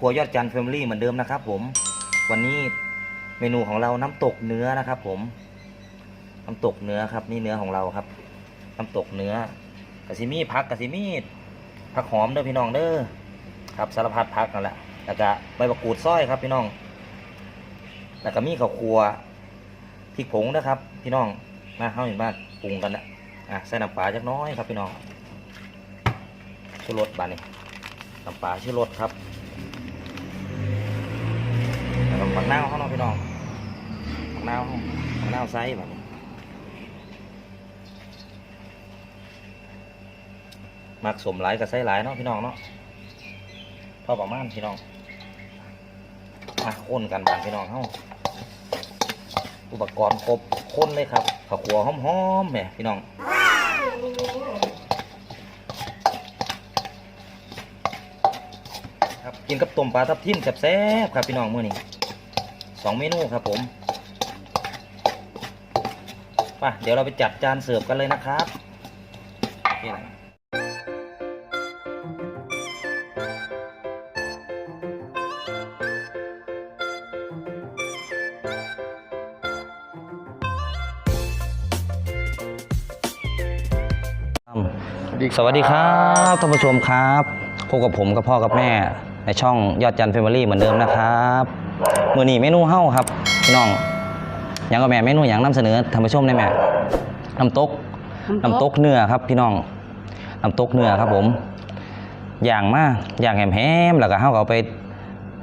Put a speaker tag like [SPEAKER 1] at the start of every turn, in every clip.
[SPEAKER 1] ครัวยอดจันทร์แฟมิลี่เหมือนเดิมนะครับผม วันนี้เมนูของเราน้ำตกเนื้อนะครับผม น้ำตกเนื้อครับ นี่เนื้อของเราครับ น้ำตกเนื้อกะซิมีผักกะซิมีผักหอมเด้อพี่น้องเด้อครับสารพัดผักนั่นแหละแล้วก็ใบมะกรูดซอยครับ พี่น้อง แล้วก็มีข้าวคั่วพริกผงนะครับ พี่น้องมาเข้าเห็นบ้านปรุงกันนะอะใส่น้ำปลาจักน้อยครับพี่น้องชูรสบานนี่น้ำปลาชูรสครับ บักนาวเขาเนาะพี่น้องผักนาวเขาผักนาวไซส์แบบนี้มักสมหลายกับไซส้หลายเนาะพี่น้องเนาะพอประมาณพี่น้องอะคนกันบานพี่น้องเฮาอุปกรณ์ครบคนเลยครับข้าวขัวหอมๆเนี่ยพี่น้องครับกินกับต้มปลาทับทิมแซ่บๆครับพี่น้องมื้อนี้ สองเมนูครับผมไป่ะเดี๋ยวเราไปจัดจานเสิร์ฟกันเลยนะครับโอเคนะสวัสดีครับท่านผู้ชมครับพบกับผมกับพ่อกับแม่ ในช่องยอดจันทร์แฟมิลี่เหมือนเดิมนะครับมื้อนี้เมนูเฮ้าครับพี่น้องหยังกับแม่เมนูหยังนำเสนอท่านผู้ชมได้แม่น้ำตกน้ำตกเนื้อครับ พี่น้องน้ำตกเนื้อครับ ผมอย่างมากอย่างแหมๆแล้วก็เฮาก็เอาไป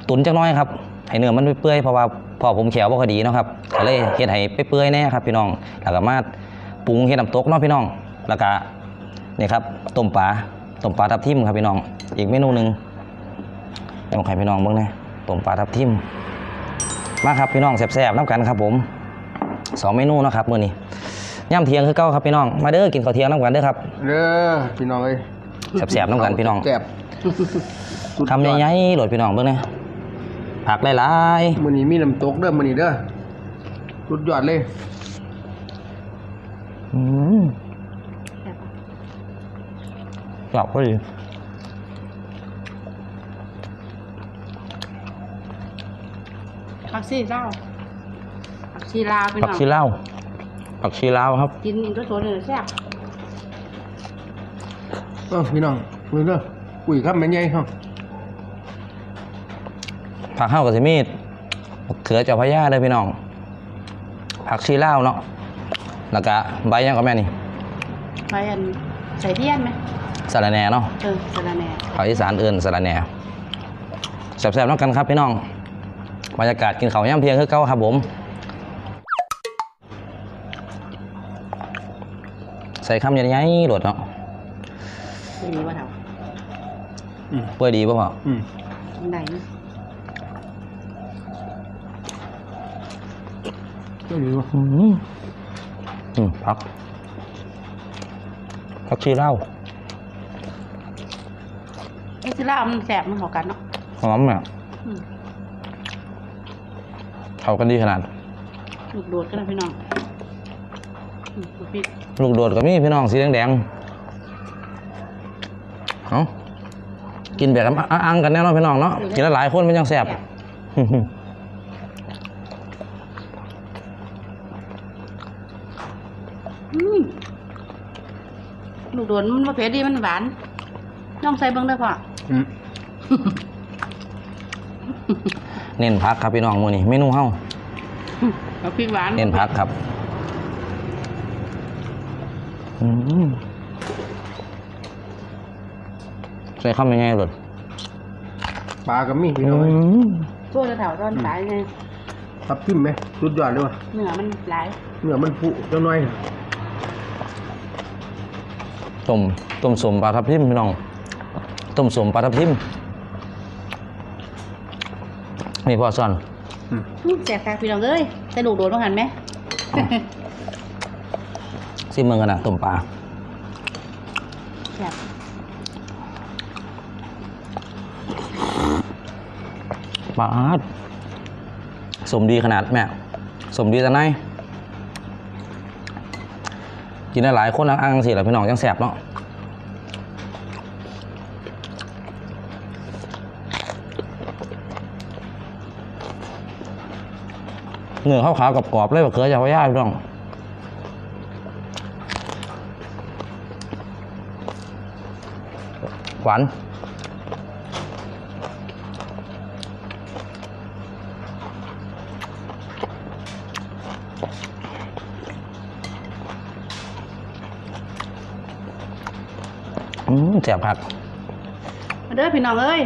[SPEAKER 1] ตุนจักหน้อยครับให้เนื้อมันเปื่อยๆเพราะว่าพอผมแขวบ่ค่อยดีเนาะครับก็เลยเฮ็ดให้เปื่อยๆแน่ครับ พี่น้องแล้วก็มาปรุงเฮ็ดน้ำตกเนาะพี่น้องแล้วก็นี่ครับต้มปลาต้มปลาทับทิมครับพี่น้อง อีกเมนูหนึ่ง เดี๋ยวให้พี่น้องเบิ่งนะต้มปลาทับทิมมาครับพี่น้องแซ่บๆน้ำกันครับผมสองเมนูเนาะครับมื้อนี้ย่ำเทียงคือเก้าครับพี่น้องมาเด้อกินข้าวเที่ยงน้ำกันเด้อครับ
[SPEAKER 2] เด้อพี่น้องเอ้ย
[SPEAKER 1] แสบๆน้ำกันพี่น้อง
[SPEAKER 2] แซ่บ
[SPEAKER 1] คำใหญ่ๆโหลดพี่น้องเบิ่งนะผักหลาย
[SPEAKER 2] ๆมื้อนี้มีน้ำตกเด้อมื้อนี้เด้อสุดยอดเลย
[SPEAKER 1] ๆอืมกรอบพอดี
[SPEAKER 3] ผักชีลาวผักชีลาวพี่
[SPEAKER 1] ผัก
[SPEAKER 3] น้อง
[SPEAKER 1] ชีลาวผักชีลาวครับ
[SPEAKER 3] กินก็สวนเลยแซ่บ
[SPEAKER 2] เออพี่น้องมื้อเด้ออุ้ยครับแม่นใหญ่เฮา
[SPEAKER 1] ผักข้าวกับสิมีดเขือเจ้าพระยาเลยพี่น้อง ผักชีลาวเนาะแล้วก็ใบยังกับแม่นี่
[SPEAKER 3] ไปอันใส่เทียนไหม
[SPEAKER 1] สาระแหน่เนาะ
[SPEAKER 3] เออสะระแหน่
[SPEAKER 1] ภาคอีสานเอื่นสาระแหน่แซ่บๆน้ำกันครับพี่น้อง บรรยากาศกินข้าวย่ำเพียงคือเก้าครับผม ใส่คำใหญ่ๆโดดเนาะ
[SPEAKER 3] ไม่มีว่าเถา
[SPEAKER 2] อืม
[SPEAKER 1] เปื่อยดีป่ะพ่อ
[SPEAKER 2] อืม
[SPEAKER 3] อันไหน
[SPEAKER 2] เจ้าดีวะ
[SPEAKER 1] อืมอืมพักพักชีเหล้า
[SPEAKER 3] ไอ้ชีลาวมันแซ่บมันเข้ากันเนาะ
[SPEAKER 1] หอมเนี่ย
[SPEAKER 3] อืม
[SPEAKER 1] เข้ากันดีขนาด
[SPEAKER 3] ลูกโดดกันนะพี่น้องอืมลูกพี่
[SPEAKER 1] ลูกโดดกับมีพี่น้องสีแดงๆเอากินแบบอ้างๆกันแน่นอนพี่น้องเนาะกินแล้วหลายคนมันยังแสบ
[SPEAKER 3] อืมลูกโดดมันมาเผ็ดดีมันหวานน้องใส่เบิ่งได้อพ่อ
[SPEAKER 2] อืม
[SPEAKER 1] เน้นพักครับพี่น้องมือนี้เมนูเฮา
[SPEAKER 3] เอาพริกหวาน
[SPEAKER 1] เน้นพักครับอืมใส่ข้าวยังไงหลด
[SPEAKER 2] ปลาก็มีพี่น้องเอ้ย
[SPEAKER 3] ช่วยกระเถาตอนสายไง
[SPEAKER 2] ทับทิมไหมสุดยอดเลยวะ
[SPEAKER 3] เนื้อมันหลาย
[SPEAKER 2] เนื้อมันผุจังหน่อย
[SPEAKER 1] ต้มต้มสมปลาทับทิมพี่น้องต้มสมปลาทับทิม นี่พ่อซ่อน
[SPEAKER 2] อืม
[SPEAKER 3] อืมแซ่บค่ะพี่น้องเอ้ยแต่ลูกโดดต้องหันไหม
[SPEAKER 1] ซิมเมืองกันนะต้มปลา
[SPEAKER 3] แซ่บ
[SPEAKER 1] ปลาดสมดีขนาดแม่สมดีแต่ไหนกินได้หลายคนอังๆสิแหละพี่น้องยังแสบเนาะ เนื้อขาวๆกับกรอบๆเลยบะเขือจะพย่าพี่น้องหวานอืมแซ่บคัก
[SPEAKER 3] มาเด้อพี่น้องเอ้ย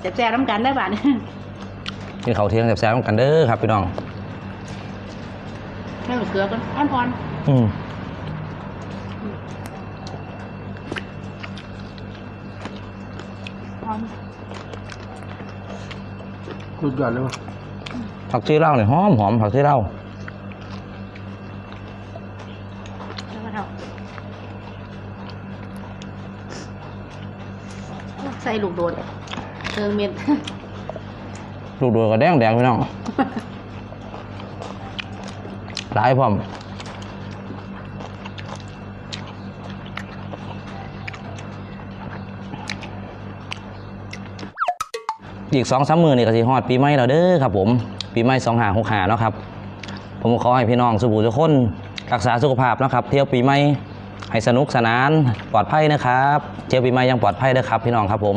[SPEAKER 3] แซ่บๆน้ำกันได้อบ้าน
[SPEAKER 1] กินข้าวเที่ยงแซ่บๆกันเด้อครับพี่น้อง
[SPEAKER 3] ให้บักเกลือกันอ่อน
[SPEAKER 1] อืม
[SPEAKER 3] ๆอ่อน
[SPEAKER 2] สุดยอดเลยวะ
[SPEAKER 1] ผักชีเหล้าเนี่ยหอมหอมผักชีเหล้า
[SPEAKER 3] แล้วก็เท่าใส่ลูกโดดเติมเม็ด
[SPEAKER 1] ลูกโดดก็แดงแดงพี่น้อง หลายพร้อมอีกสองสามมือนี่ก็สิฮอดปีใหม่แล้วเด้อครับ ผมปีใหม่สองหาหกหาเนาะครับ ผมขอให้พี่น้องสุภูทุกคนรักษาสุขภาพนะครับ เที่ยวปีใหม่ให้สนุกสนานปลอดภัยนะครับเที่ยวปีใหม่อยังปลอดภัยเด้อครับ พี่น้องครับผม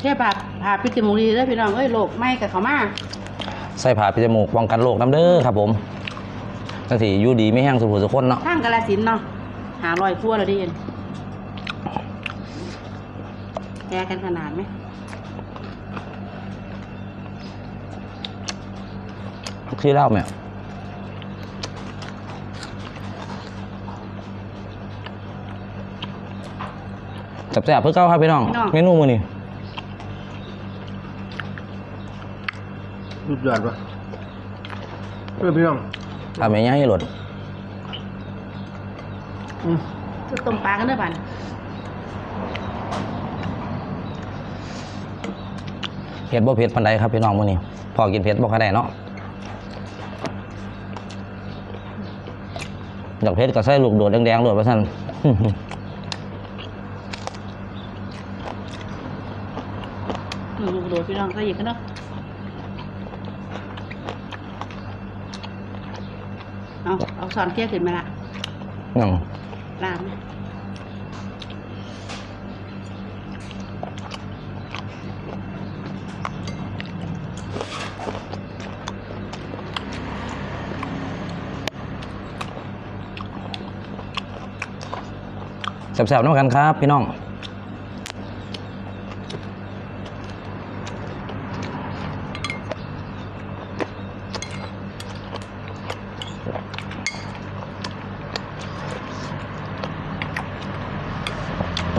[SPEAKER 3] แค่ผ่าผ่าพิจมูกดีเด้อพี่น้องเอ้ยโรคไหม้กับเขามา
[SPEAKER 1] ใส่ผ้าปิดจมูกป้องกันโรคน้ำเด้อครับผม จังสิอยู่ดีไม่แห้งสุภูทุกคนเนาะ
[SPEAKER 3] ทางกาลสินธุ์เนาะหาลอยครัวเราดีเอ็นแกกันขนาดไหม
[SPEAKER 1] ที่เล่าเนี่ยจับแสบเพื่อเก้าครับพี่น้องเมนูมือนี่
[SPEAKER 2] สุดยอดวะเพื่อนพี่น้อง
[SPEAKER 1] ทำให้ย่างให้หลด
[SPEAKER 2] อืม
[SPEAKER 3] จะต้มปลากันเด้อบ้าน
[SPEAKER 1] เผ็ดบ่เผ็ดปันใดครับพี่น้องมือนี่พอกินเผ็ดบ่ค่อยได้เนาะดอกเผ็ดก็ใส่ลูกโดดแดงๆโดดไปสั่น
[SPEAKER 3] อืมลูกโดดพี่น้องใส่อีกกันเนาะ เอาเอาสอนเคี้ยวขึ้นมาละ
[SPEAKER 1] นั่ง
[SPEAKER 3] ลามไหม
[SPEAKER 1] แสบๆน้ำกันครับ พี่น้อง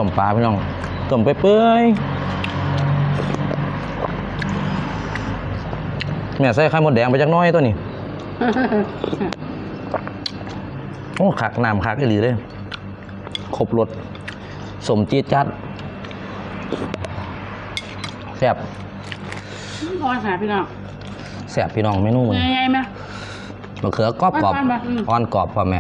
[SPEAKER 1] มปลาพี่น้องต้มไปเปื่อยๆแม่ใส่ไข่มดแดงไปจักหน้อยตัวนี้โอ้ขักน้ำขักอีหลีเลยครบรสสมจีดจัดแซ่บ
[SPEAKER 3] อ่อนหาพี่น้อง
[SPEAKER 1] แซ่บพี่น้องเมนูมัน
[SPEAKER 3] ไงๆไหม
[SPEAKER 1] มะเขือกรอบกรอบ
[SPEAKER 3] อ่อนๆปะอืม
[SPEAKER 1] อ่อนกรอบพ่อแม่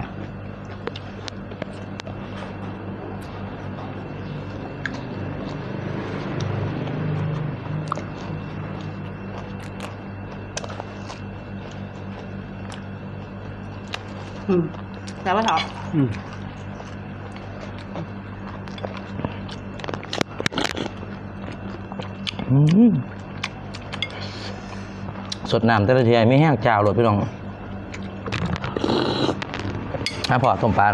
[SPEAKER 3] อืมแต่ว่าเถอะ
[SPEAKER 2] อืม
[SPEAKER 1] อืมสดน้ำแต่ละทีไม่แห้งจาวเลยพี่น้องถ้าพอต้มปลา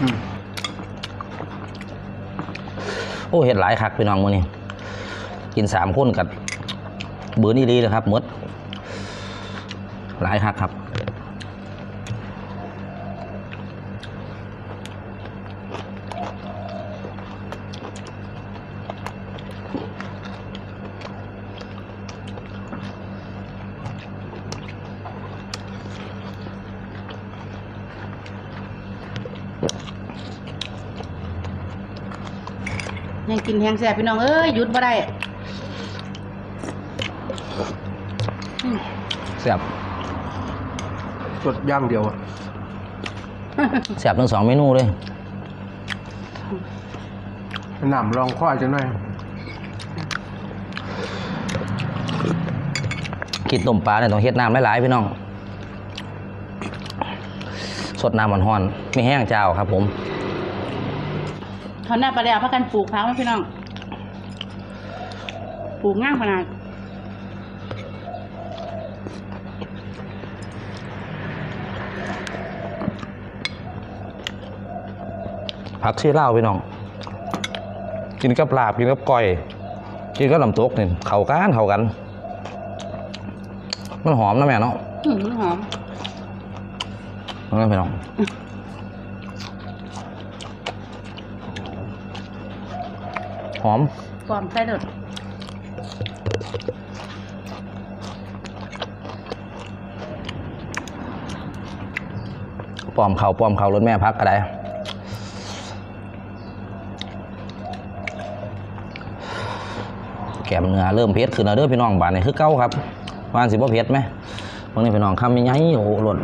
[SPEAKER 2] อืม
[SPEAKER 1] โอ้เห็ดหลายคักพี่น้องมื้อนี้กินสามคนกับเบือนี่ดีเลยครับหมด หลายคักครับ
[SPEAKER 3] ยังกินแหงแสบพี่น้องเอ้ยหยุดบ่ได้อืม
[SPEAKER 1] แซ่บ
[SPEAKER 2] สดย่างเดียวอะ
[SPEAKER 1] แซ่บทั้งสองเมนูเลย
[SPEAKER 2] หนำลองข้อจังหน่อย
[SPEAKER 1] กินต้มปลาเนี่ยต้องเฮ็ดน้ำหลายๆพี่น้อง สดน้ำมันห้อนไม่แห้งเจ้าครับผม
[SPEAKER 3] เขาหน้าปลาแดกพักกันปลูกพักไหมพี่น้อง ปลูกง่ามขนาด
[SPEAKER 1] ผักชีลาวพี่น้อง กินกับลาบกินกับก้อย กินกับลำตกนี่เข้ากันเข้ากัน มันหอมนะแม่เนาะ
[SPEAKER 3] อืมมันหอม
[SPEAKER 1] นั่นพี่น้อง หอม
[SPEAKER 3] ปลอมใส่เด็ด
[SPEAKER 1] ปลอมเขาปลอมเขารถแม่พักอะไรแกมเนื้อเริ่มเผ็ดขึ้นแล้วเด้อพี่น้องบ้านนี้คือเก้าครับวานสิบ่เผ็ดไหมบางนี้พี่น้องคำยังไงโอ้โหหล่น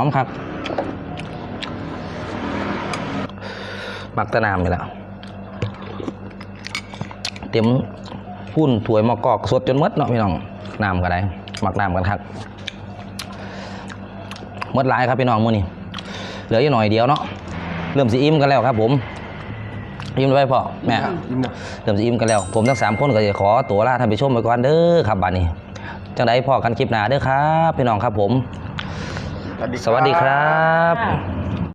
[SPEAKER 1] อมครับมักตะนามไปแล้วเต็มพุ่นถวยมะกอกสดจนมดเนาะพี่น้องน้ำก็ได้หมักน้ำกันครับมดหลายครับพี่น้องมื้อนี้เหลืออยู่หน่อยเดียวเนาะเริ่มสิอิ่มกันแล้วครับ ผมอิ่มแล้วไปพ่อแม่เริ่มสิอิ่มกันแล้ว ผมทั้งสามคนก็จะขอตัวลาท่านผู้ชมไปก่อนเด้อครับบัดนี้จังไดพ่อกันคลิปหน้าเด้อครับ พี่น้องครับผม สวัสดีครับ